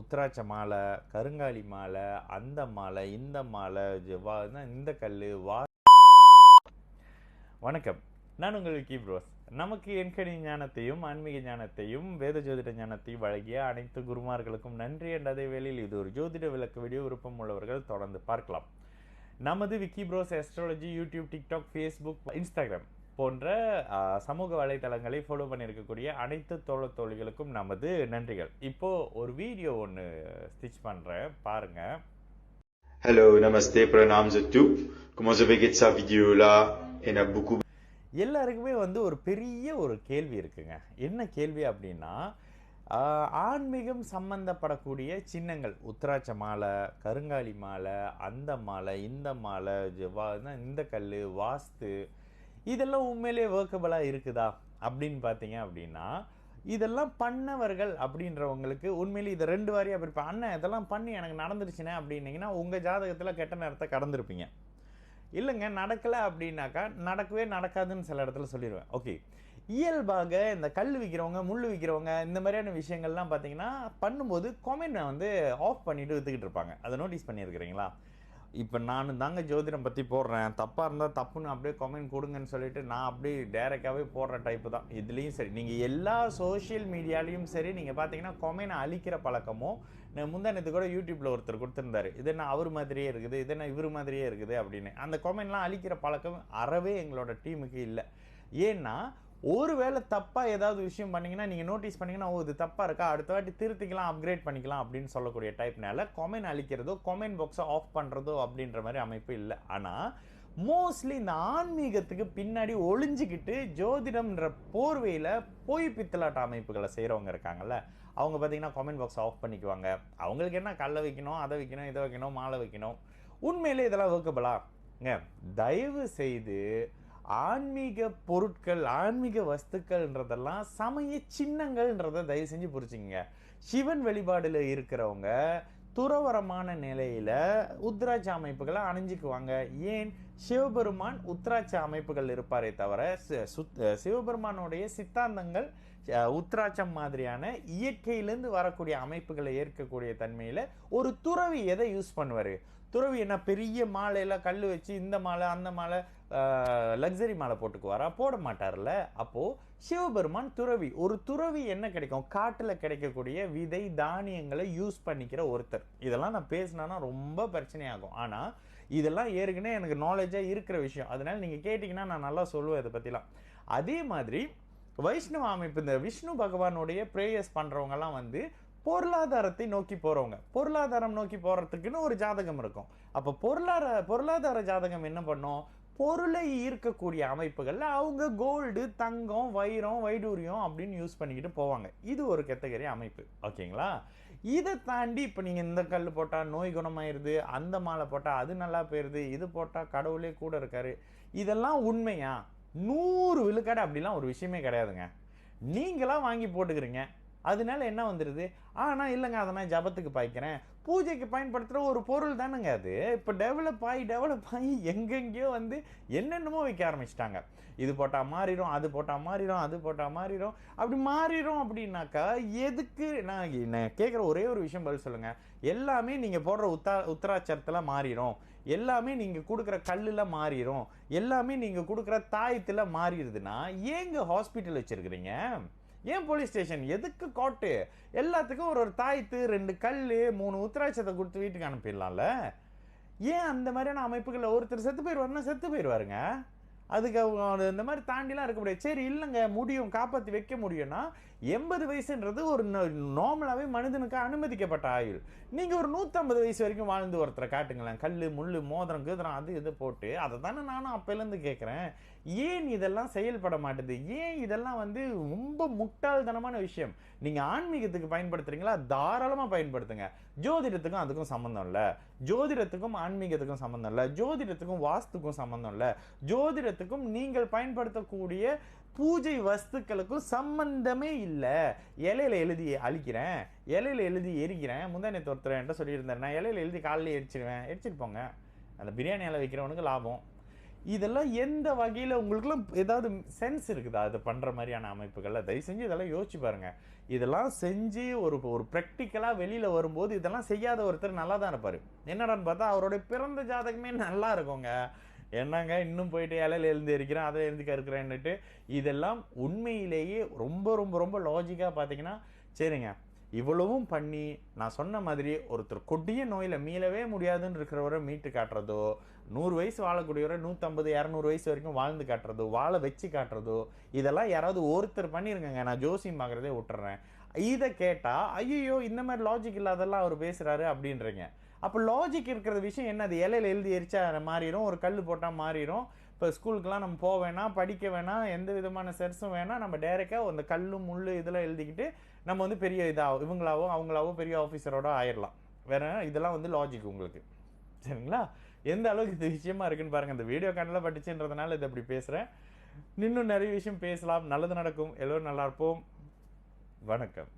உத்திராட்ச மாலை கருங்காலி மாலை அந்த மாலை இந்த மாலை வா இந்த கல் வா. வணக்கம். நான் உங்களுக்கு ப்ரோஸ். நமக்கு எண்கணி ஞானத்தையும் ஆன்மீக ஞானத்தையும் வேத ஜோதிட ஞானத்தையும் வழங்கிய அனைத்து குருமார்களுக்கும் நன்றி. என்ற அதே வேளையில் இது ஒரு ஜோதிட விளக்கு வீடியோ. விருப்பம் உள்ளவர்கள் தொடர்ந்து பார்க்கலாம். நமது Vicky bros astrology YouTube TikTok Facebook Instagram போன்ற சமூக வலைத்தளங்களை ஃபாலோ பண்ணியிருக்கக்கூடிய அனைத்து தோழ தோழிகளுக்கும் நமது நன்றிகள். இப்போ ஒரு வீடியோ ஒன்று ஸ்டிச் பண்ணுறேன் பாருங்க. Hello, namaste, pranam tous. Comment je vais get sa vidéo là. A beaucoup. எல்லாருக்குமே வந்து ஒரு பெரிய ஒரு கேள்வி இருக்குங்க. என்ன கேள்வி அப்படின்னா ஆன்மீகம் சம்பந்தப்படக்கூடிய சின்னங்கள். உத்திராட்ச மாலை கருங்காலி மாலை அந்த மாலை இந்த மாலை இந்த கல் வாஸ்து இதெல்லாம் உண்மையிலே ஒர்க்கபிளாக இருக்குதா? அப்படின்னு பார்த்தீங்க அப்படின்னா இதெல்லாம் பண்ணவர்கள் அப்படின்றவங்களுக்கு உண்மையிலே இதை ரெண்டு வாரியாக பிரிப்பேன் அண்ணன் இதெல்லாம் பண்ணி எனக்கு நடந்துருச்சுனே அப்படின்னீங்கன்னா உங்கள் ஜாதகத்தில் கெட்ட நேரத்தை கடந்திருப்பீங்க. இல்லைங்க நடக்கலை அப்படின்னாக்கா நடக்கவே நடக்காதுன்னு சில இடத்துல சொல்லிடுவேன் ஓகே இயல்பாக இந்த கல் விற்கிறவங்க முள் விற்கிறவங்க இந்த மாதிரியான விஷயங்கள்லாம் பார்த்தீங்கன்னா பண்ணும்போது கொமெண்ட்டை வந்து ஆஃப் பண்ணிட்டு விற்றுக்கிட்டு இருப்பாங்க. அதை நோட்டீஸ் பண்ணியிருக்கிறீங்களா? இப்போ நான் தாங்க ஜோதிடம் பற்றி போடுறேன். தப்பாக இருந்தால் தப்புன்னு அப்படியே கமெண்ட் கொடுங்கன்னு சொல்லிட்டு நான் அப்படியே டேரெக்டாகவே போடுற டைப்பு தான். இதுலேயும் சரி. நீங்கள் எல்லா சோஷியல் மீடியாலையும் சரி நீங்கள் பார்த்தீங்கன்னா கொமெண்ட் அழிக்கிற பழக்கமும் நான் முந்தானத்து கூட யூடியூப்பில் ஒருத்தர் கொடுத்துருந்தாரு. இது என்ன அவர் மாதிரியே இருக்குது? இது என்ன இவர் மாதிரியே இருக்குது அப்படின்னு. அந்த கொமெண்ட்லாம் அழிக்கிற பழக்கம் அறவே எங்களோட டீமுக்கு இல்லை. ஏன்னா ஒருவேளை தப்பாக ஏதாவது விஷயம் பண்ணீங்கன்னா நீங்கள் நோட்டீஸ் பண்ணீங்கன்னா ஓ இது தப்பாக இருக்கா? அடுத்த வாட்டி திருத்திக்கலாம் அப்கிரேட் பண்ணிக்கலாம் அப்படின்னு சொல்லக்கூடிய டைப்னால கொமெண்ட் அழிக்கிறதோ கொமெண்ட் பாக்ஸை ஆஃப் பண்ணுறதோ அப்படின்ற மாதிரி அமைப்பு இல்லை. ஆனால் மோஸ்ட்லி இந்த ஆன்மீகத்துக்கு பின்னாடி ஒளிஞ்சிக்கிட்டு ஜோதிடம்ன்ற போர்வையில் போய் பித்தலாட்ட அமைப்புகளை செய்கிறவங்க இருக்காங்கல்ல அவங்க பார்த்தீங்கன்னா கமெண்ட் பாக்ஸ் ஆஃப் பண்ணிக்குவாங்க. அவங்களுக்கு என்ன கல்லை வைக்கணும் அதை வைக்கணும் இதை வைக்கணும் மாலை வைக்கணும். உண்மையிலே இதெல்லாம் ஒர்க்கபிளாங்க தயவு செய்து ஆன்மீக பொருட்கள் ஆன்மீக வஸ்துக்கள்ன்றதெல்லாம் சமய சின்னங்கள்ன்றதை தயவு செஞ்சு புரிச்சுங்க சிவன் வழிபாடில் இருக்கிறவங்க துறவரமான நிலையில் உத்ராட்ச அமைப்புகளை அணிஞ்சுக்குவாங்க. ஏன்? சிவபெருமான் உத்ராட்ச அமைப்புகள் இருப்பாரே தவிர சுத்- சிவபெருமானுடைய சித்தாந்தங்கள் உத்ராட்சம் மாதிரியான இயற்கையிலேருந்து வரக்கூடிய அமைப்புகளை ஏற்கக்கூடிய தன்மையில் ஒரு துறவி எதை யூஸ் பண்ணுவார்? துறவி என்ன பெரிய மாலையில் கல் வச்சு இந்த மாலை அந்த மாலை லக்ஸரி மாலை போட்டுக்குவாரா? போட மாட்டார்ல. அப்போது சிவபெருமான் துறவி. ஒரு துறவி என்ன கிடைக்கும்? காட்டில் கிடைக்கக்கூடிய விதை தானியங்களை யூஸ் பண்ணிக்கிற ஒருத்தர். இதெல்லாம் நான் பேசினேன்னா ரொம்ப பிரச்சனையாகும். ஆனால் இதெல்லாம் ஏற்கனவே எனக்கு நாலேஜாக இருக்கிற விஷயம். அதனால் நீங்கள் கேட்டிங்கன்னா நான் நல்லா சொல்லுவேன் இதை பற்றிலாம் அதே மாதிரி வைஷ்ணவ அமைப்பு இந்த விஷ்ணு பகவானுடைய ப்ரேயர்ஸ் பண்ணுறவங்கலாம் வந்து பொருளாதாரத்தை நோக்கி போகிறவங்க பொருளாதாரம் நோக்கி போகிறதுக்குன்னு ஒரு ஜாதகம் இருக்கும். அப்போ பொருளாதார பொருளாதார ஜாதகம் என்ன பண்ணும்? பொருளை ஈர்க்கக்கூடிய அமைப்புகளில் அவங்க கோல்டு தங்கம் வைரம் வைடூரியம் அப்படின்னு யூஸ் பண்ணிக்கிட்டு போவாங்க. இது ஒரு கெத்தகரி அமைப்பு. ஓகேங்களா? இதை தாண்டி இப்போ நீங்கள் இந்த கல் போட்டால் நோய் குணமாயிருது அந்த மாலை போட்டால் அது நல்லா போயிடுது இது போட்டால் கடவுளே கூட இருக்காரு. இதெல்லாம் உண்மையா? நூறு விழுக்காடு அப்படிலாம் ஒரு விஷயமே கிடையாதுங்க. நீங்களாம் வாங்கி போட்டுக்கிறீங்க. அதனால என்ன வந்துடுது ஆனால் இல்லைங்க அதை நான் ஜபத்துக்கு பாய்க்கிறேன். பூஜைக்கு பயன்படுத்துகிற ஒரு பொருள் தானுங்க அது. இப்போ டெவலப் ஆகி டெவலப் ஆகி எங்கெங்கேயோ வந்து என்னென்னமோ வைக்க ஆரம்பிச்சிட்டாங்க. இது போட்டால் மாறிடும் அது போட்டால் மாறிடும் அது போட்டால் மாறிடும் அப்படி மாறிடும் அப்படின்னாக்கா எதுக்கு? நான் நான் கேட்குற ஒரே ஒரு விஷயம் பதில் சொல்லுங்கள் எல்லாமே நீங்கள் போடுற உத்தா உத்தராட்சரத்தில் மாறிடும் எல்லாமே நீங்கள் கொடுக்குற கல்லில் மாறிடும் எல்லாமே நீங்கள் கொடுக்குற தாயத்தில் மாறிடுதுன்னா ஏங்க ஹாஸ்பிட்டல் வச்சுருக்குறீங்க? ஏன் போலீஸ் ஸ்டேஷன் எதுக்கு கோட்டு எல்லாத்துக்கும் ஒரு ஒரு தாய்த்து ரெண்டு கல் மூணு உத்தராட்சத்தை கொடுத்து வீட்டுக்கு அனுப்பிடலாம்ல. ஏன் அந்த மாதிரியான அமைப்புகளில் ஒருத்தர் செத்து போயிடுவாருன்னா செத்து போயிடுவாருங்க? அதுக்கு அவங்க இந்த மாதிரி தாண்டிலாம் இருக்க முடியாது. சரி இல்லைங்க முடியும் காப்பாற்றி வைக்க முடியும்னா எண்பது வயசுன்றது ஒரு நார்மலாகவே மனிதனுக்கு அனுமதிக்கப்பட்ட ஆயுள். நீங்கள் ஒரு நூற்றம்பது வயசு வரைக்கும் வாழ்ந்து ஒருத்தரை காட்டுங்களேன். கல் முள் மோதிரம் கீதிரம் அது இது போட்டு அதை தானே நானும் அப்போலேருந்து கேட்குறேன். ஏன் இதெல்லாம் செயல்பட மாட்டேது? ஏன் இதெல்லாம் வந்து ரொம்ப முட்டாள்தனமான விஷயம்? நீங்கள் ஆன்மீகத்துக்கு பயன்படுத்துறீங்களா? தாராளமாக பயன்படுத்துங்க. ஜோதிடத்துக்கும் அதுக்கும் சம்மந்தம் இல்லை. ஜோதிடத்துக்கும் ஆன்மீகத்துக்கும் சம்மந்தம் இல்லை. ஜோதிடத்துக்கும் வாஸ்துக்கும் சம்மந்தம் இல்லை. ஜோதிடத்துக்கும் நீங்கள் பயன்படுத்தக்கூடிய பூஜை வஸ்துக்களுக்கும் சம்பந்தமே இல்லை. இலையில எழுதி அழிக்கிறேன் இலையில எழுதி எரிக்கிறேன் முந்தானத்து ஒருத்தர் என்கிட்ட சொல்லியிருந்தார் நான் இலையில எழுதி காலையில் எரிச்சிடுவேன் எரிச்சிட்டு போங்க. அந்த பிரியாணி வைக்கிறவனுக்கு லாபம். இதெல்லாம் எந்த வகையில் உங்களுக்குலாம் ஏதாவது சென்ஸ் இருக்குதா? அது பண்ணுற மாதிரியான அமைப்புகளில். தயவு செஞ்சு இதெல்லாம் யோசிச்சு பாருங்கள் இதெல்லாம் செஞ்சு ஒரு ஒரு ப்ராக்டிக்கலாக வெளியில் வரும்போது இதெல்லாம் செய்யாத ஒருத்தர் நல்லா தான் இருப்பார். என்னடான்னு பார்த்தா அவருடைய பிறந்த ஜாதகமே நல்லா இருக்குங்க. என்னங்க இன்னும் போயிட்டு இலையில எழுந்து இருக்கிறேன் அதை எழுந்து கருக்கிறேன்னுட்டு இதெல்லாம் உண்மையிலேயே ரொம்ப ரொம்ப ரொம்ப லாஜிக்காக பார்த்தீங்கன்னா சரிங்க இவ்வளவும் பண்ணி நான் சொன்ன மாதிரி ஒருத்தர் கொடிய நோயில் மீளவே முடியாதுன்னு இருக்கிறவரை மீட்டு காட்டுறதோ நூறு வயசு வாழக்கூடியவரை நூற்றம்பது இரநூறு வயசு வரைக்கும் வாழ்ந்து காட்டுறதோ வாழ வச்சு காட்டுறதோ இதெல்லாம் யாராவது ஒருத்தர் பண்ணியிருக்கங்க நான் ஜோசியம் பார்க்குறதே விட்டுறேன். இதை கேட்டால் ஐயோ இந்த மாதிரி லாஜிக் இல்லாதெல்லாம் அவர் பேசுகிறாரு அப்படின்றீங்க. அப்போ லாஜிக் இருக்கிற விஷயம் என்னது? இலையில் இலையில எழுதி எரிச்சா மாறிடும் ஒரு கல் போட்டால் மாறிடும் இப்போ ஸ்கூலுக்குலாம் நம்ம போக வேணாம் படிக்க வேணாம் எந்த விதமான செர்ஸும் வேணாம். நம்ம டேரெக்டாக அந்த கல் முள் இதெல்லாம் எழுதிக்கிட்டு நம்ம வந்து பெரிய இதாக இவங்களாவோ அவங்களாவோ பெரிய ஆஃபீஸரோட ஆயிடலாம் வேற இதெல்லாம் வந்து லாஜிக் உங்களுக்கு. சரிங்களா? எந்த அளவுக்கு இது விஷயமா இருக்குன்னு பாருங்கள் இந்த வீடியோ கண்ணில் பட்டுச்சுன்றதுனால இதை அப்படி பேசுகிறேன் இன்னும் நிறைய விஷயம் பேசலாம். நல்லது நடக்கும். எல்லோரும் நல்லா இருப்போம். வணக்கம்.